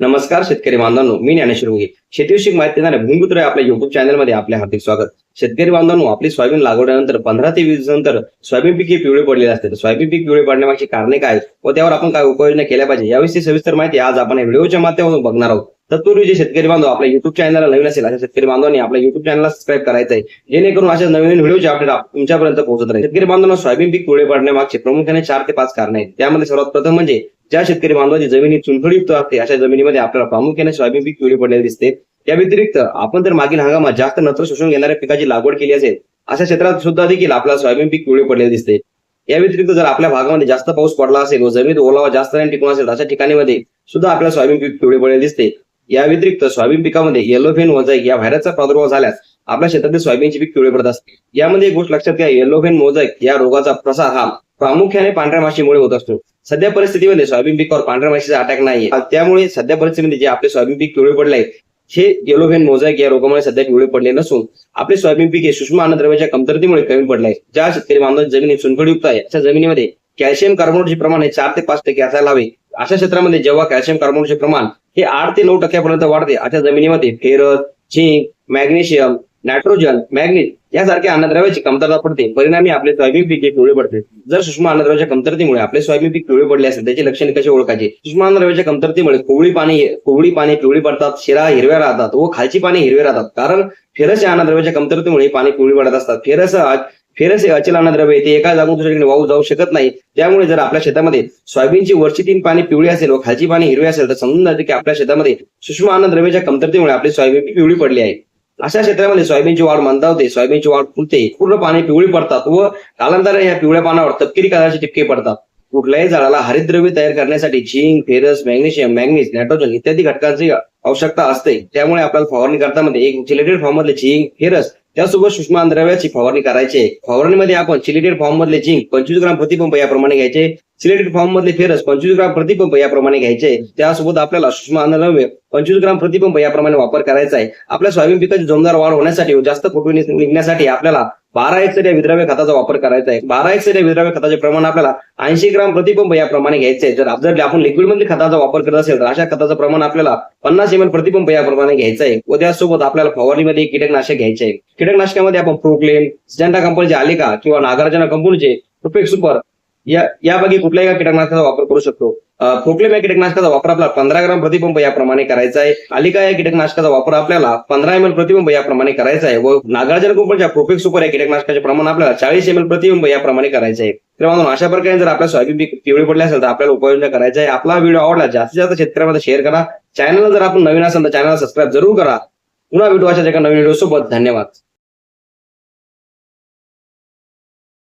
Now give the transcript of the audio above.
नमस्कार शेतकरी बांधवांनो मी ज्ञानेश्वर मुगे. शेतीविषयक माहिती देणाऱ्या भूमिपुत्र आपल्या युट्यूब चॅनलमध्ये आपले हार्दिक स्वागत. शेतकरी बांधवांनो आपली सोयाबीन लागवडल्यानंतर पंधरा ते वीस नंतर सोयाबीन पीक हे पिवळे पडलेले असते. सोयाबीन पीक पिवळे पडण्यामागची कारणे काय व त्यावर आपण काय उपाययोजना केल्या पाहिजे? याविषयी सविस्तर माहिती आज आपण या व्हिडिओच्या माध्यमातून बघणार आहोत. तत्पूर्वी जे शेतकरी बांधव आपल्या युट्यूब चॅनलला नवीन असेल अशा शेतकरी बांधवांनी आपल्या युट्यूब चॅनलला सबस्क्राईब करायचं आहे. जेणेकरून अशा नवीन व्हिडिओचे अपडेट तुमच्यापर्यंत पोहोचत राहील. शेतकरी बांधवांना सोयाबीन पीक पिवळे पडण्यामागचे प्रामुख्याने चार ते पाच कारण आहेत. त्यामध्ये सर्वात प्रथम म्हणजे ज्या शेतकरी बांधवाची जमिनी चुनखडीयुक्त असते अशा जमिनीमध्ये आपल्याला प्रामुख्याने सोयाबीन पीक पिवळे पडलेले दिसते. त्या व्यतिरिक्त आपण जर मागील हंगामात जास्त नत्र शोषून घेणाऱ्या पिकाची लागवड केली असेल अशा क्षेत्रात सुद्धा देखील आपल्याला सोयाबीन पीक पिवळे पडलेले दिसते. या व्यतिरिक्त जर आपल्या भागामध्ये जास्त पाऊस पडला असेल व जमिनीत ओलावा जास्त नाही टिकून असेल अशा ठिकाणीमध्ये सुद्धा आपल्याला सोयाबीन पीक पिवळे पडलेले दिसते. या व्यतिरिक्त सोयाबीन पिकामध्ये येलोफेन मोजाईक या व्हायरसचा प्रादुर्भाव झाल्यास आपल्या शेतातील सोयाबीनचे पीक पिवळे पडत असते. यामध्ये एक गोष्ट लक्षात घ्या येलोफेन मोजाईक या रोगाचा प्रसार हा प्रामुख्याने पांढऱ्या माशीमुळे होत असतो. सध्या परिस्थितीमध्ये सोयाबीन पिकावर पांढऱ्या माशीचा अटॅक नाहीये. त्यामुळे सध्या परिस्थितीमध्ये जे आपले सोयाबीन पीक पिवळे पडले आहे हे येलोव्हेन मोझॅक या रोगामुळे सध्या पिवळे पडले नसून आपले सोयाबीन पीक हे सूक्ष्म अन्नद्रव्याच्या कमतरतेमुळे कमी पडले आहे ज्या शेतकरी बांधवांची जमीन चुनखडीयुक्त आहे अशा जमिनीमध्ये कॅल्शियम कार्बोनेटचे प्रमाण हे चार ते पाच टक्के असायला हवे. अशा क्षेत्रामध्ये जेव्हा कॅल्शियम कार्बोनेटचे प्रमाण हे आठ ते नऊ टक्क्यापर्यंत वाढते अशा जमिनीमध्ये ferrous zinc magnesium nitrogen manganese यासारख्या अन्नद्रव्याची कमतरता पडते. परिणामी आपले सोयाबीन पीक हे पिवळे पडते. जर सूक्ष्म अन्नद्रव्याच्या कमतरतेमुळे आपले सोयाबीन पीक पिवळे पडले असेल त्याची लक्षणे कशी ओळखायची? सूक्ष्म अन्नद्रव्याच्या कमतरतेमुळे कोवळी पाणी कोवळी पाने पिवळी पडतात शिरा हिरव्या राहतात व खालची पाणी हिरवे राहतात. कारण फेरस या अन्नद्रव्याच्या कमतरतेमुळे पाने पाणी पिवळी पडत असतात. फेरस फेरस हे अचल अन्नद्रव्य ते एका जागून दुसऱ्याकडे वाहू जाऊ शकत नाही. त्यामुळे जर आपल्या शेतामध्ये सोयाबीनची वरची तीन पाणी पिवळी असेल व खालची पाणी हिरवी असेल तर समजून जाते की आपल्या शेतामध्ये सूक्ष्म अन्नद्रव्याच्या कमतरतेमुळे आपली सोयाबीन पिवळी पडली आहे. अशा क्षेत्रामध्ये सोयाबीनची वाढ मंदावते सोयाबीनची वाढ फुलते पूर्ण पाने पिवळी पडतात व कालांतराने या पिवळ्या पानावर तपकिरी कलराचे टिपके पडतात. कुठल्याही झाडाला हरितद्रव्य तयार करण्यासाठी zinc ferrous magnesium manganese nitrogen इत्यादी घटकांची आवश्यकता असते. त्यामुळे आपल्याला फवारणी करतामध्ये एक चिलेटेड फॉर्म मधले झिंक फेरस त्यासोबत सूक्ष्म द्रव्याची फवारणी करायची. फवारणीमध्ये आपण चिलेटेड फॉर्म मधले झिंक पंचवीस ग्राम प्रतिपंप याप्रमाणे घ्यायचे. सिलेटेड फॉर्म मधले फेरस पंचवीस ग्राम प्रतिपंप याप्रमाणे घ्यायचे. त्यासोबत आपल्याला सूक्ष्म अन्नद्रव्य पंचवीस ग्राम प्रतिपंप याप्रमाणे वापर करायचा आहे. आपल्या सोयाबीन पिकाची जोमदार वाढ होण्यासाठी जास्त फोटो निघण्यासाठी आपल्याला बारा हेक्टर या विद्राव्य खताचा वापर करायचा आहे. बारा हेक्टर या विद्राव्य खताचे प्रमाण आपल्याला ऐंशी ग्राम प्रतिपंप याप्रमाणे घ्यायचे आहे. जर जर आपण लिक्विडमध्ये खताचा वापर करत असेल तर अशा खताचं प्रमाण आपल्याला पन्नास एम एल प्रतिपंप याप्रमाणे घ्यायचं आहे. व त्यासोबत आपल्याला फवारणीमध्ये कीटकनाशक घ्यायचे आहे. कीटकनाशकामध्ये आपण प्रोक्लेन सिजंटा कंपनीचे आलिका किंवा नागार्जना कंपनीचे प्रोफेक्ट सुपर या यापैकी कुठल्याही कीटकनाशकाचा वापर करू शकतो. प्रोक्लेम या कीटकनाशकाचा वापर आपल्याला पंधरा ग्राम प्रतिपंप याप्रमाणे करायचा आहे. आलिका या कीटकनाशकाचा वापर आपल्याला पंधरा एम एल प्रतिबंब याप्रमाणे करायचा आहे. व नागार्जन कंपनीच्या प्रोफेक्ट सुपर या कीटकनाशकाचे प्रमाण आपल्याला चाळीस एम एल प्रतिबंब याप्रमाणे करायचं आहे. तर म्हणून अशा प्रकारे जर आपल्या सोयाबीन पीक पिवळी पडले असेल तर आपल्याला उपाययोजना करायचा आहे. आपला व्हिडिओ आवडला जास्तीत जास्त शेतकऱ्यांमध्ये शेअर करा. चॅनलला जर आपण नवीन असेल तर चॅनलला सबस्क्राईब जरूर करा. पुन्हा भेटू अशा एका नवीन व्हिडिओ सोबत. धन्यवाद.